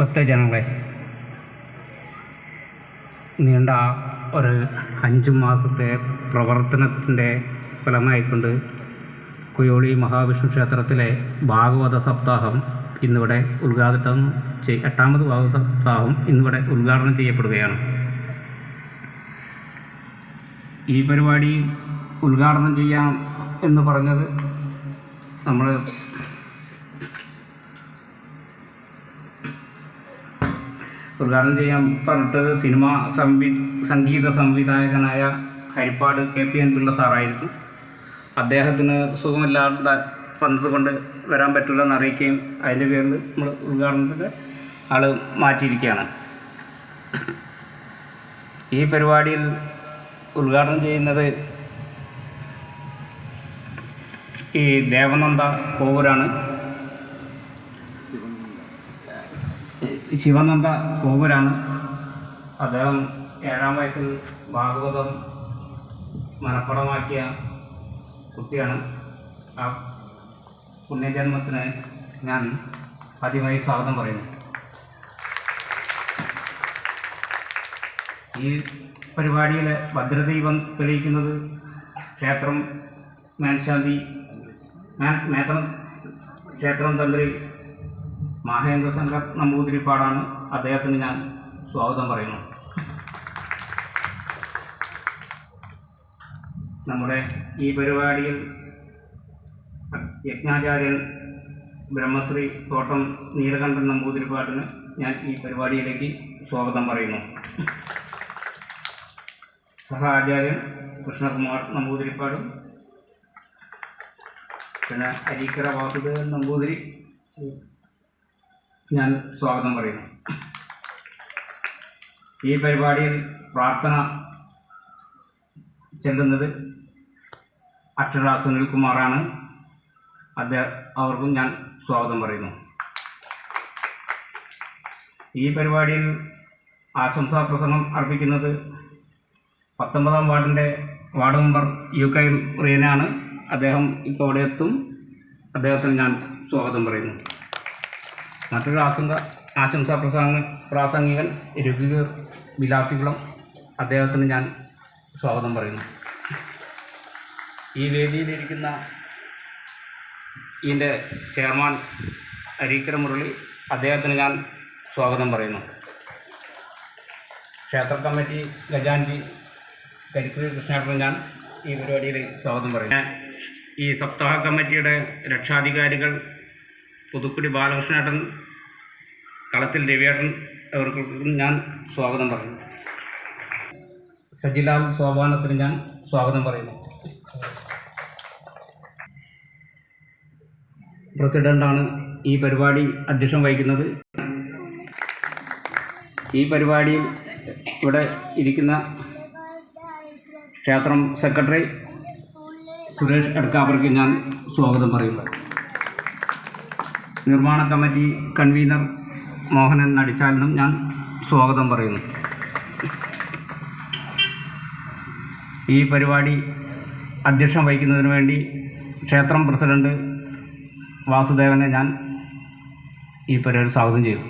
ഭക്തജനങ്ങളെ നീണ്ട ഒരു അഞ്ച് മാസത്തെ പ്രവർത്തനത്തിന്റെ ഫലമായിക്കൊണ്ട് കുയോളി മഹാവിഷ്ണു ക്ഷേത്രത്തിലെ ഭാഗവത സപ്താഹം ഇന്നിവിടെ ഉദ്ഘാടനം ചെയ് എട്ടാമത് ഭാഗവത സപ്താഹം ഇന്നിവിടെ ഉദ്ഘാടനം ചെയ്യപ്പെടുകയാണ്. ഈ പരിപാടി ഉദ്ഘാടനം ചെയ്യാം എന്ന് പറഞ്ഞത് നമ്മൾ ഉദ്ഘാടനം ചെയ്യാൻ പറഞ്ഞിട്ട് സിനിമ സംവി സംഗീത സംവിധായകനായ Harippad K P N Pillai സാറായിരുന്നു അദ്ദേഹത്തിന് സുഖമില്ലാതെ വന്നതുകൊണ്ട് വരാൻ പറ്റില്ലെന്ന് അറിയിക്കുകയും അതിന്റെ പേരിൽ നമ്മൾ ഉദ്ഘാടനത്തിന്റെ ആൾ മാറ്റിയിരിക്കുകയാണ്. ഈ പരിപാടിയിൽ ഉദ്ഘാടനം ചെയ്യുന്നത് ഈ ദേവനന്ദ കോവൂരാണ്. ശിവനന്ദ കോവൂരാണ് അദ്ദേഹം ഏഴാം വയസ്സിൽ ഭാഗവതം മനഃപ്പടമാക്കിയ കുട്ടിയാണ്. ആ പുണ്യജന്മത്തിന് ഞാൻ ആദ്യമായി സ്വാഗതം പറയുന്നു. ഈ പരിപാടിയിലെ ഭദ്രദൈവം തെളിയിക്കുന്നത് ക്ഷേത്രം മേൽശാന്തി മേത്രം ക്ഷേത്രം തന്ത്രി മഹേന്ദ്ര ശങ്കർ നമ്പൂതിരിപ്പാടാണ്. അദ്ദേഹത്തിന് ഞാൻ സ്വാഗതം പറയുന്നു. നമ്മുടെ ഈ പരിപാടിയിൽ യജ്ഞാചാര്യൻ ബ്രഹ്മശ്രീ തോട്ടം നീലകണ്ഠൻ നമ്പൂതിരിപ്പാടിന് ഞാൻ ഈ പരിപാടിയിലേക്ക് സ്വാഗതം പറയുന്നു. സഹ ആചാര്യൻ കൃഷ്ണകുമാർ നമ്പൂതിരിപ്പാടും. പിന്നെ അരീക്കര വാസുദേവൻ നമ്പൂതിരി. ഞാൻ സ്വാഗതം പറയുന്നു. ഈ പരിപാടിയിൽ പ്രാർത്ഥന ചെല്ലുന്നത് അക്ഷര സുനിൽകുമാറാണ് അദ്ദേഹം അവർക്കും ഞാൻ സ്വാഗതം പറയുന്നു. ഈ പരിപാടിയിൽ ആശംസാ പ്രസംഗം അർപ്പിക്കുന്നത് പത്തൊമ്പതാം വാർഡിന്റെ വാർഡ് മെമ്പർ യു കെ റിയനാണ്. അദ്ദേഹം ഇപ്പോൾ അവിടെ എത്തും. അദ്ദേഹത്തിന് ഞാൻ സ്വാഗതം പറയുന്നു. മറ്റൊരു ആശങ്ക ആശംസാ പ്രസംഗ പ്രാസംഗികൻ രഘുവീർ വിലാത്തികുളം. അദ്ദേഹത്തിന് ഞാൻ സ്വാഗതം പറയുന്നു. ഈ വേദിയിലിരിക്കുന്ന ഇതിന്റെ ചെയർമാൻ അരീക്കര മുരളി അദ്ദേഹത്തിന് ഞാൻ സ്വാഗതം പറയുന്നു. ക്ഷേത്ര കമ്മിറ്റി ഗജാൻജി കരിക്കുരി കൃഷ്ണേട്ടന് ഞാൻ ഈ പരിപാടിയിൽ സ്വാഗതം പറയുന്നു. ഈ സപ്താഹ കമ്മിറ്റിയുടെ രക്ഷാധികാരികൾ പുതുക്കുടി ബാലകൃഷ്ണേട്ടൻ കളത്തിൽ രവിയേട്ടൻ അവർക്കും ഞാൻ സ്വാഗതം പറയുന്നു. സജിലാൽ സോപാനത്തിന് ഞാൻ സ്വാഗതം പറയുന്നു. പ്രസിഡന്റാണ് ഈ പരിപാടി അധ്യക്ഷൻ വഹിക്കുന്നത്. ഈ പരിപാടിയിൽ ഇവിടെ ഇരിക്കുന്ന ക്ഷേത്രം സെക്രട്ടറി സുരേഷ് എടക്കാപ്പുറയ്ക്ക് ഞാൻ സ്വാഗതം പറയുന്നു. നിർമ്മാണ കമ്മിറ്റി കൺവീനർ മോഹനൻ നടിച്ചാലിനും ഞാൻ സ്വാഗതം പറയുന്നു. ഈ പരിപാടി അധ്യക്ഷം വഹിക്കുന്നതിന് വേണ്ടി ക്ഷേത്രം പ്രസിഡന്റ് വാസുദേവനെ ഞാൻ ഈ പരിപാടി സ്വാഗതം ചെയ്തു